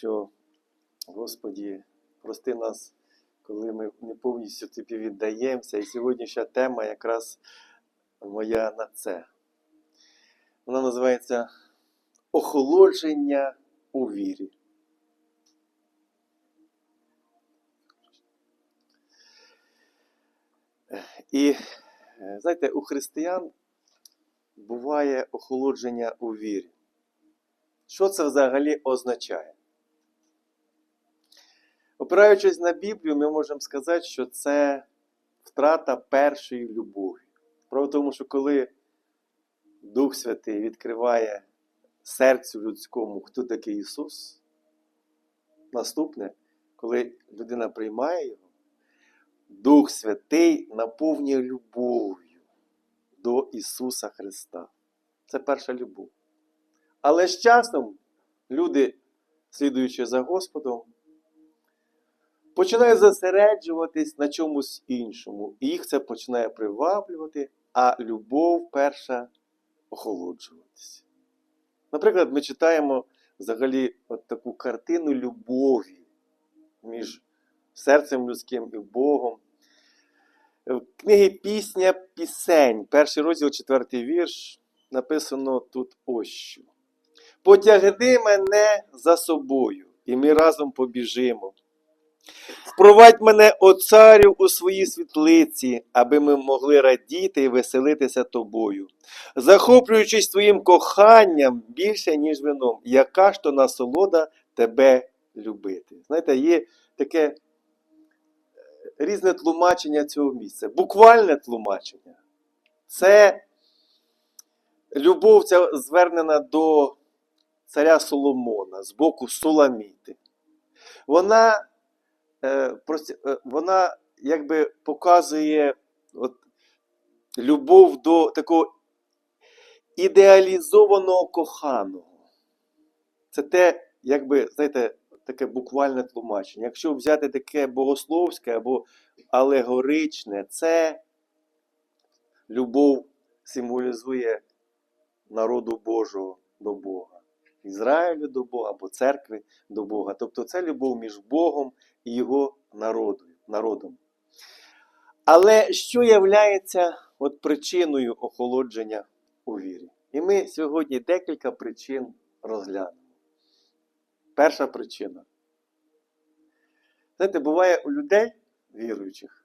що, Господі, прости нас, коли ми не повністю тобі віддаємося. І сьогоднішня тема якраз моя на це. Вона називається Охолодження у вірі. І знаєте, у християн буває охолодження у вірі. Що це взагалі означає? Опираючись на Біблію, ми можемо сказати, що це втрата першої любові. Справа в тому, що коли Дух Святий відкриває серцю людському, хто такий Ісус, наступне, коли людина приймає Його, Дух Святий наповнює любов'ю до Ісуса Христа. Це перша любов. Але з часом люди, слідуючи за Господом, починають зосереджуватись на чомусь іншому. І їх це починає приваблювати, а любов перша охолоджуватися. Наприклад, ми читаємо взагалі от таку картину любові між серцем людським і Богом. В книгі Пісня Пісень, перший розділ, четвертий вірш, написано тут ось що. Потягни мене за собою, і ми разом побіжимо. Впровадь мене, о царю, у свої світлиці, аби ми могли радіти і веселитися тобою, захоплюючись твоїм коханням більше, ніж вином, яка ж то насолода тебе любити. Знаєте, є таке е, різне тлумачення цього місця. Буквальне тлумачення. Це любов ця звернена до царя Соломона з боку Суламіти. Вона, е, прості- е, вона якби показує от, любов до такого ідеалізованого коханого. Це те, якби, знаєте, таке буквальне тлумачення. Якщо взяти таке богословське або алегоричне, це любов символізує народу Божого до Бога. Ізраїлю до Бога або церкви до Бога. Тобто це любов між Богом і його народом. Але що являється от причиною охолодження у вірі? І ми сьогодні декілька причин розглянемо. Перша причина. Знаєте, буває у людей, віруючих,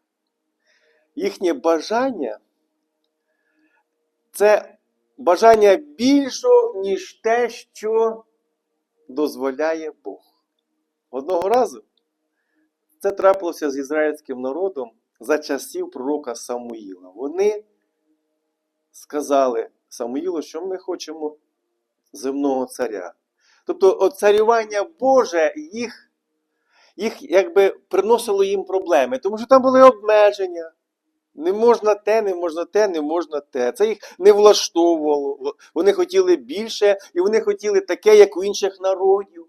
їхнє бажання це бажання більшого, ніж те, що дозволяє Бог. Одного разу це трапилося з ізраїльським народом за часів пророка Самуїла. Вони сказали Самуїлу, що ми хочемо земного царя. Тобто царювання Боже їх, їх якби приносило їм проблеми, тому що там були обмеження. Не можна те, не можна те, не можна те. Це їх не влаштовувало. Вони хотіли більше, і вони хотіли таке, як у інших народів.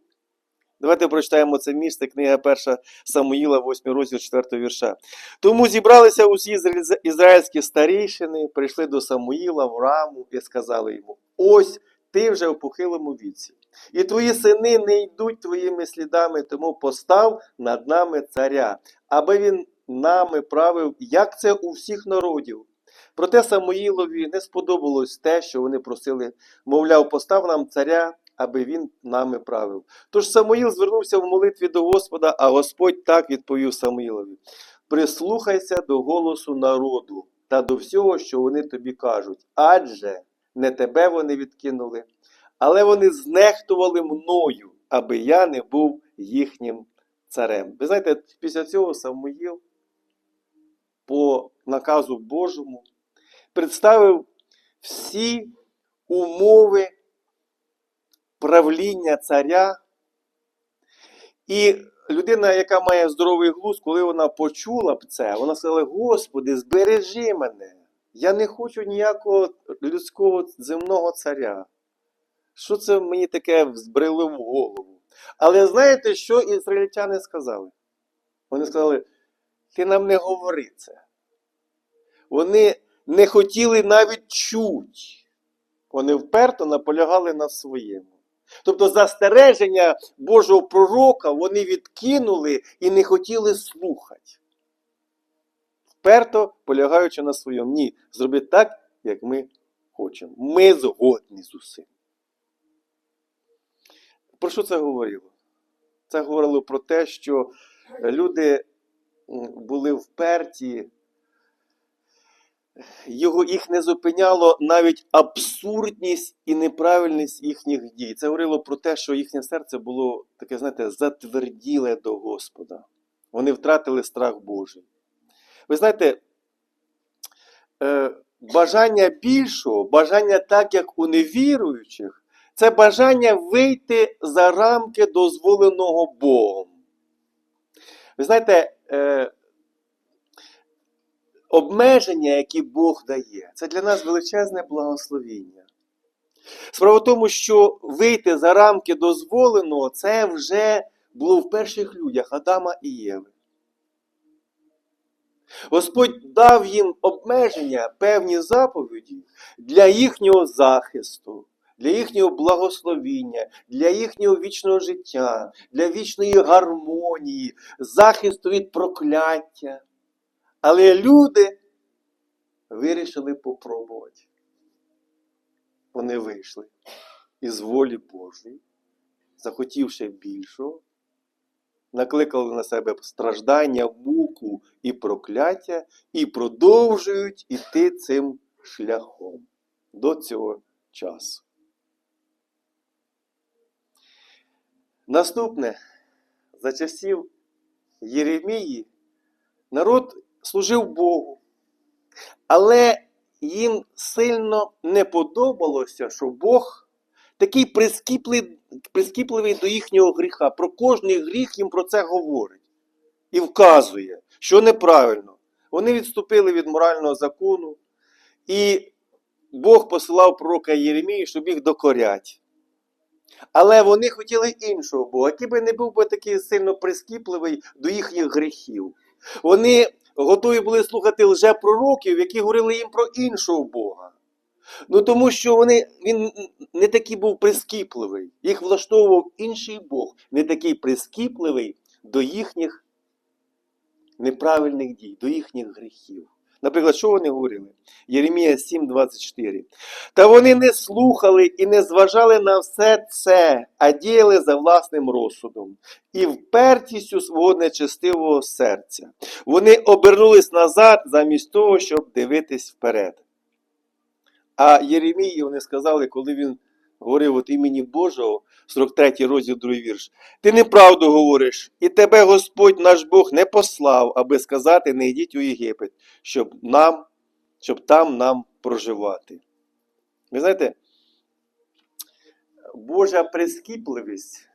Давайте прочитаємо це місце, книга 1 Самуїла, 8 розділ 4 вірша. Тому зібралися усі ізраїльські старійшини, прийшли до Самуїла в раму і сказали йому: Ось ти вже в похилому віці, і твої сини не йдуть твоїми слідами, тому постав над нами царя, аби він нами правив, як це у всіх народів. Проте Самуїлові не сподобалось те, що вони просили, мовляв, постав нам царя, аби він нами правив. Тож Самуїл звернувся в молитві до Господа, а Господь так відповів Самуїлові: Прислухайся до голосу народу та до всього, що вони тобі кажуть, адже не тебе вони відкинули, але вони знехтували мною, аби я не був їхнім царем. Ви знаєте, після цього Самуїл по наказу Божому представив всі умови правління царя. І людина, яка має здоровий глузд, коли вона почула б це, вона сказала: Господи, збережи мене. Я не хочу ніякого людського земного царя. Що це мені таке збрело в голову? Але знаєте, що ізраїльтяни сказали? Вони сказали: ти нам не говори це. Вони не хотіли навіть чуть. Вони вперто наполягали на своєму. Тобто застереження Божого пророка вони відкинули і не хотіли слухати. Вперто полягаючи на своєму. Ні, зроби так, як ми хочемо. Ми згодні з усім. Про що це говорило? Це говорило про те, що люди були вперті, його, їх не зупиняло навіть абсурдність і неправильність їхніх дій. Це говорило про те, що їхнє серце було таке, знаєте, затверділе до Господа. Вони втратили страх Божий. Ви знаєте, е, бажання більшого, бажання так, як у невіруючих, це бажання вийти за рамки дозволеного Богом. Ви знаєте, е, обмеження, які Бог дає, це для нас величезне благословіння. Справа в тому, що вийти за рамки дозволеного, це вже було в перших людях Адама і Єви. Господь дав їм обмеження, певні заповіді для їхнього захисту, для їхнього благословіння, для їхнього вічного життя, для вічної гармонії, захисту від прокляття. Але люди вирішили попробувати. Вони вийшли із волі Божої, захотівши більшого, накликали на себе страждання, муку і прокляття, і продовжують іти цим шляхом до цього часу. Наступне, за часів Єремії, народ служив Богу, але їм сильно не подобалося, що Бог такий прискіпливий, прискіпливий до їхнього гріха. Про кожний гріх їм про це говорить і вказує, що неправильно. Вони відступили від морального закону, і Бог посилав пророка Єремію, щоб їх докорять. Але вони хотіли іншого Бога, який би не був би такий сильно прискіпливий до їхніх гріхів. Вони готові були слухати лжепророків, які говорили їм про іншого Бога. Ну тому що вони, він не такий був прискіпливий. Їх влаштовував інший Бог, не такий прискіпливий до їхніх неправильних дій, до їхніх гріхів. Наприклад, що вони говорили? Єремія 7,24. Та вони не слухали і не зважали на все це, а діяли за власним розсудом і впертістю свого нечестивого серця. Вони обернулись назад замість того, щоб дивитись вперед. А Єремії вони сказали, коли він говорив от імені Божого, 43 розділ, 2 вірш, ти неправду говориш, і тебе Господь наш Бог не послав, аби сказати, не йдіть у Єгипет, щоб нам, щоб там нам проживати. Ви знаєте, Божа прискіпливість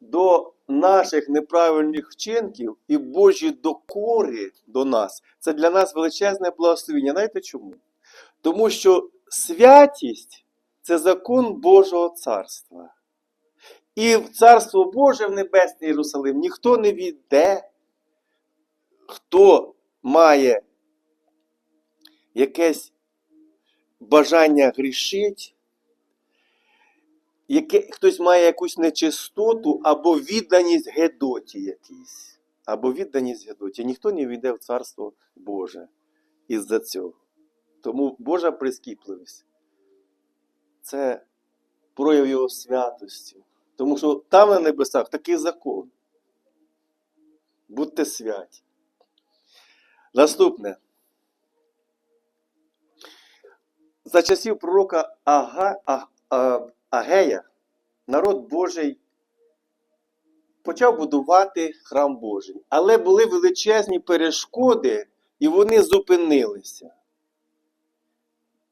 до наших неправильних вчинків і Божі докори до нас це для нас величезне благословення. Знаєте чому? Тому що святість це закон Божого царства. І в Царство Боже в Небесний Єрусалим ніхто не війде, хто має якесь бажання грішить, яке, хтось має якусь нечистоту або відданість Гедоті якійсь. Або відданість Гедоті. Ніхто не війде в Царство Боже із-за цього. Тому Божа прискіпливість це прояв його святості. Тому що там на небесах такий закон. Будьте святі. Наступне. За часів пророка Ага, а, а, Агея народ Божий почав будувати храм Божий. Але були величезні перешкоди, і вони зупинилися.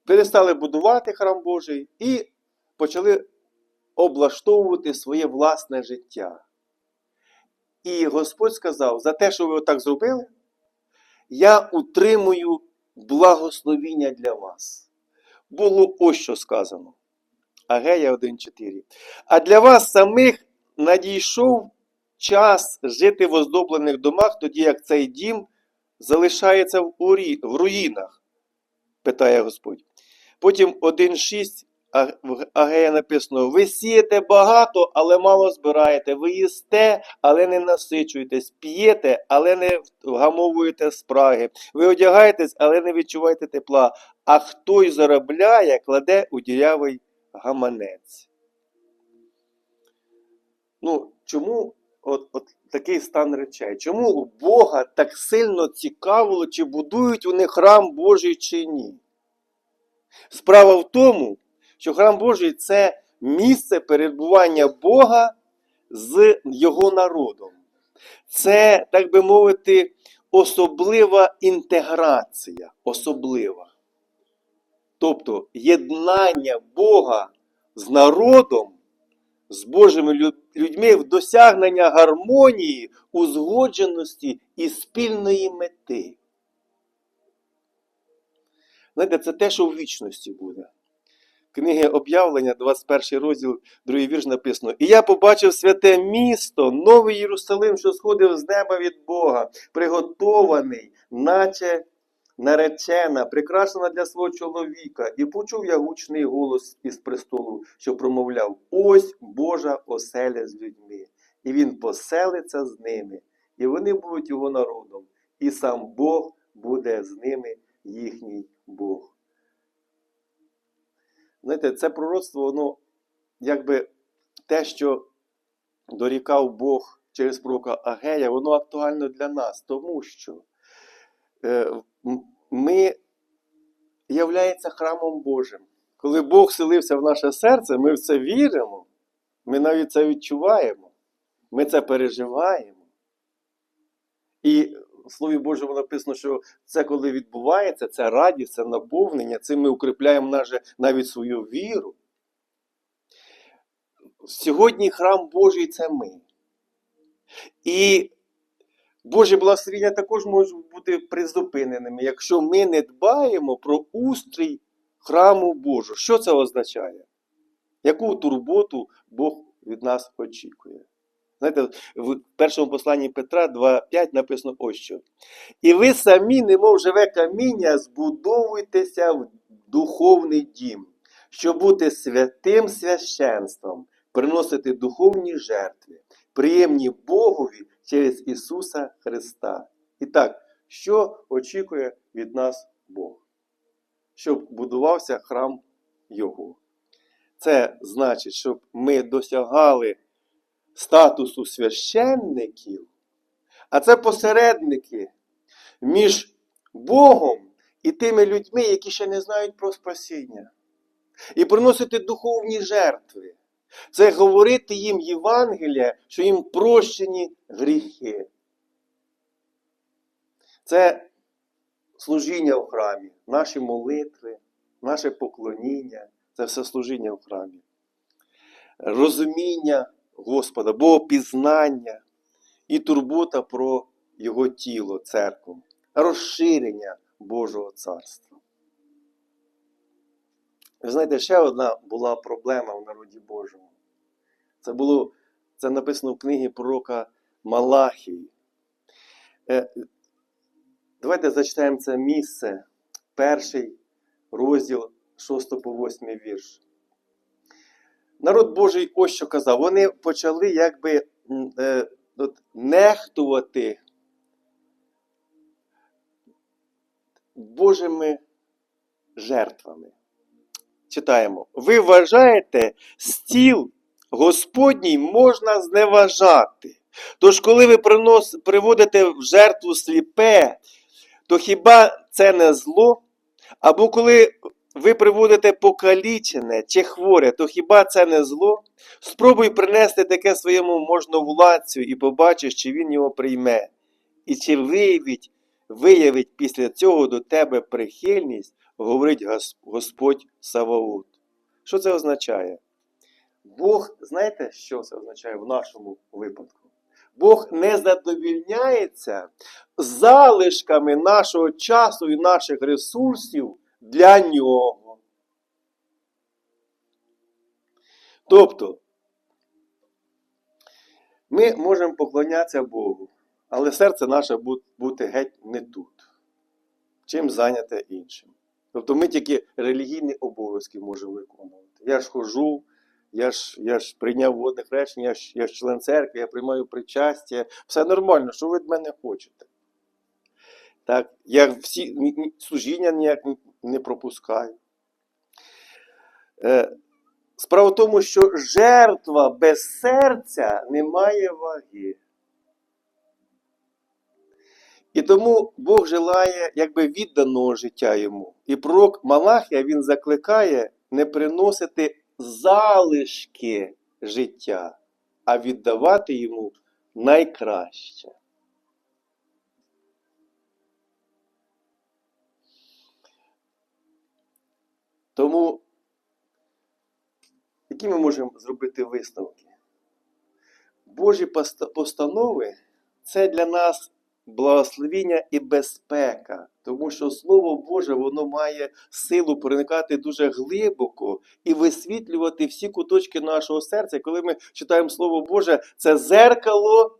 Перестали будувати храм Божий і почали облаштовувати своє власне життя. І Господь сказав: за те, що ви отак зробили, я утримую благословіння для вас. Було ось що сказано. Агея 1.4. А для вас самих надійшов час жити в оздоблених домах, тоді як цей дім залишається в, руїнах, питає Господь. Потім 1.6 А- Агея написано: ви сієте багато, але мало збираєте. Ви їсте, але не насичуєтесь, п'єте, але не вгамовуєте спраги. Ви одягаєтесь, але не відчуваєте тепла. А хто й заробляє, кладе у дірявий гаманець. Ну, чому от, от такий стан речей? Чому у Бога так сильно цікавило, чи будують вони храм Божий чи ні? Справа в тому, що храм Божий це місце перебування Бога з його народом. Це, так би мовити, особлива інтеграція. Особлива. Тобто єднання Бога з народом, з Божими людьми в досягнення гармонії, узгодженості і спільної мети. Знаєте, це те, що в вічності буде. Книги об'явлення, 21 розділ, другий вірш написано. І я побачив святе місто, новий Єрусалим, що сходив з неба від Бога, приготований, наче наречена, прикрашена для свого чоловіка. І почув я гучний голос із престолу, що промовляв: Ось Божа оселя з людьми, і він поселиться з ними, і вони будуть його народом, і сам Бог буде з ними, їхній Бог. Знаєте, це пророцтво, воно якби те, що дорікав Бог через пророка Агея, воно актуально для нас, тому що е, ми являється храмом Божим. Коли Бог селився в наше серце, ми в це віримо, ми навіть це відчуваємо, ми це переживаємо. І в Слові Божому написано, що це коли відбувається, це радість, це наповнення, цим ми укріпляємо наже- навіть свою віру. Сьогодні храм Божий це ми. І Божі благословення також можуть бути призупиненими, якщо ми не дбаємо про устрій храму Божого. Що це означає? Яку турботу Бог від нас очікує? Знаєте, в першому посланні Петра 2.5 написано ось що. І ви самі, немов живе каміння, збудовуйтеся в духовний дім, щоб бути святим священством, приносити духовні жертви, приємні Богові через Ісуса Христа. І так, що очікує від нас Бог? Щоб будувався храм Його. Це значить, щоб ми досягали статусу священників, а це посередники між Богом і тими людьми, які ще не знають про спасіння. І приносити духовні жертви. Це говорити їм Євангелія, що їм прощені гріхи. Це служіння в храмі, наші молитви, наше поклоніння це все служіння в храмі. Розуміння Господа, богопізнання і турбота про Його тіло, церкву, розширення Божого царства. Ви знаєте, ще одна була проблема в народі Божому. Це було це написано в книгі пророка Малахії. Е, Давайте зачитаємо це місце, перший розділ 6 по 8 вірш. Народ Божий ось що казав. Вони почали якби е, от, нехтувати Божими жертвами. Читаємо. Ви вважаєте, стіл Господній можна зневажати. Тож, коли ви принос, приводите в жертву сліпе, то хіба це не зло? Або коли ви приводите покалічене чи хворе, то хіба це не зло? Спробуй принести таке своєму можновладцю і побачиш, чи він його прийме, і чи виявить, виявить після цього до тебе прихильність, говорить Господь Саваот. Що це означає? Бог, знаєте, що це означає в нашому випадку? Бог не задовільняється залишками нашого часу і наших ресурсів для нього. Тобто, ми можемо поклонятися Богу, але серце наше бу- бути геть не тут. Чим зайняте іншим. Тобто ми тільки релігійні обов'язки можемо виконувати. Я ж хожу, я ж, я ж прийняв водне хрещення, я ж, я ж член церкви, я приймаю причастя. Все нормально, що ви від мене хочете? Так, я всі служіння ніяк ні- не пропускаю. Е, справа в тому, що жертва без серця не має ваги. І тому Бог желає якби відданого життя йому. І пророк Малахія він закликає не приносити залишки життя, а віддавати йому найкраще. Тому, які ми можемо зробити висновки? Божі постанови це для нас благословіння і безпека, тому що Слово Боже воно має силу проникати дуже глибоко і висвітлювати всі куточки нашого серця. Коли ми читаємо Слово Боже, це зеркало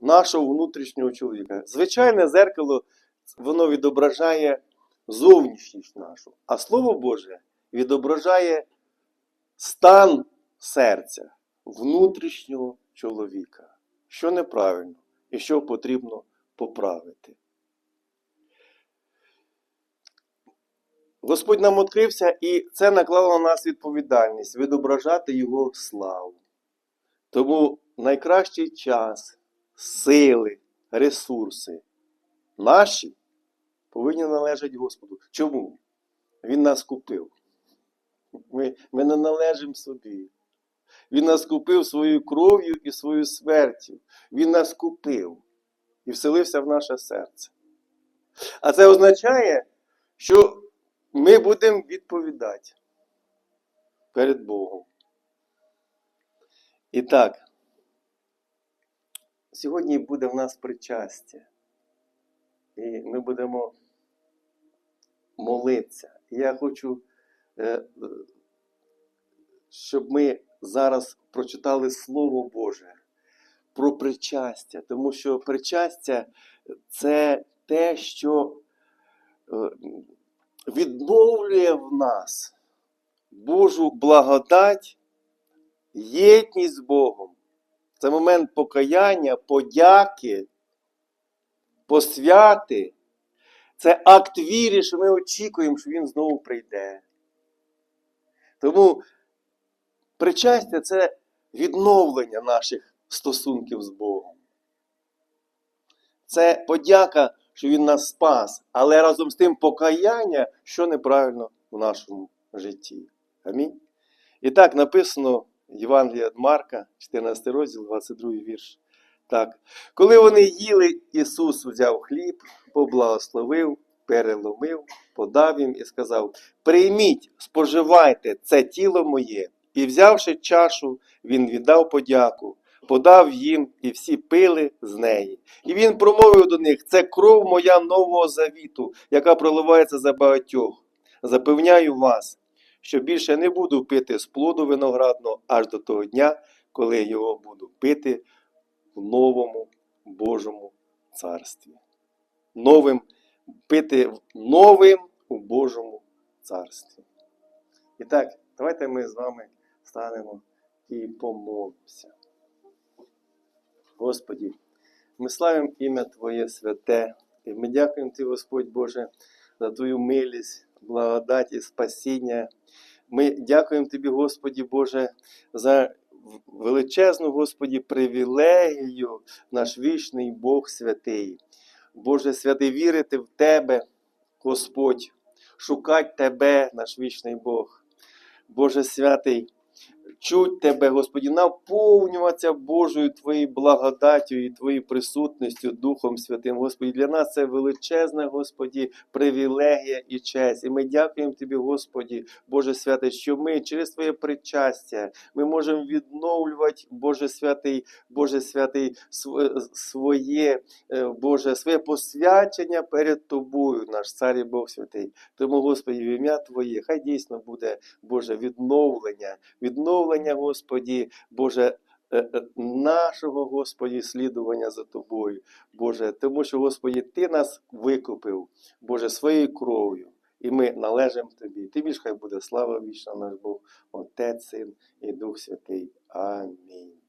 нашого внутрішнього чоловіка. Звичайне зеркало воно відображає зовнішність нашу, а Слово Боже відображає стан серця внутрішнього чоловіка, що неправильно і що потрібно поправити. Господь нам відкрився, і це наклало на нас відповідальність відображати Його славу. Тому найкращий час, сили, ресурси наші повинні належати Господу. Чому? Він нас купив. Ми, ми не належимо собі. Він нас купив своєю кров'ю і своєю смертю. Він нас купив і вселився в наше серце. А це означає, що ми будемо відповідати перед Богом. І так, сьогодні буде в нас причастя. І ми будемо молитися. Я хочу, е, е, щоб ми зараз прочитали Слово Боже про причастя, тому що причастя це те, що е, відновлює в нас Божу благодать, єдність з Богом. Це момент покаяння, подяки, посвяти. Це акт віри, що ми очікуємо, що Він знову прийде. Тому причастя це відновлення наших стосунків з Богом. Це подяка, що Він нас спас, але разом з тим покаяння, що неправильно в нашому житті. Амінь. І так написано Євангелія від Марка, 14 розділ, 22 вірш. Так. Коли вони їли, Ісус взяв хліб, поблагословив, переломив, подав їм і сказав: Прийміть, споживайте це тіло моє. І взявши чашу, він віддав подяку, подав їм, і всі пили з неї. І він промовив до них: це кров моя нового завіту, яка проливається за багатьох. Запевняю вас, що більше не буду пити з плоду виноградного аж до того дня, коли його буду пити в новому Божому царстві. Новим пити новим у Божому царстві. І так, давайте ми з вами станемо і помолимося. Господі, ми славимо ім'я Твоє святе, і ми дякуємо Ти, Господь Боже, за Твою милість, благодать і спасіння. Ми дякуємо Тобі, Господі Боже, за величезну, Господі, привілегію, наш вічний Бог святий. Боже святий, вірити в Тебе, Господь, шукати Тебе, наш вічний Бог. Боже святий, чуть Тебе, Господі, наповнюватися Божою Твоєю благодаттю і Твоєю присутністю Духом Святим. Господі, для нас це величезна, Господі, привілегія і честь. І ми дякуємо Тобі, Господі, Боже святий, що ми через Твоє причастя ми можемо відновлювати, Боже святий, Боже святий, своє, е, Боже, своє посвячення перед Тобою, наш Цар і Бог святий. Тому, Господі, в ім'я Твоє, хай дійсно буде, Боже, відновлення, відновлення, Господі, Боже, е, е, нашого, Господі, слідування за Тобою, Боже, тому що, Господі, Ти нас викупив, Боже, своєю кров'ю. і ми належимо тобі. Тобі ж хай буде слава вічна наш Бог, Отець, Син і Дух Святий. Амінь.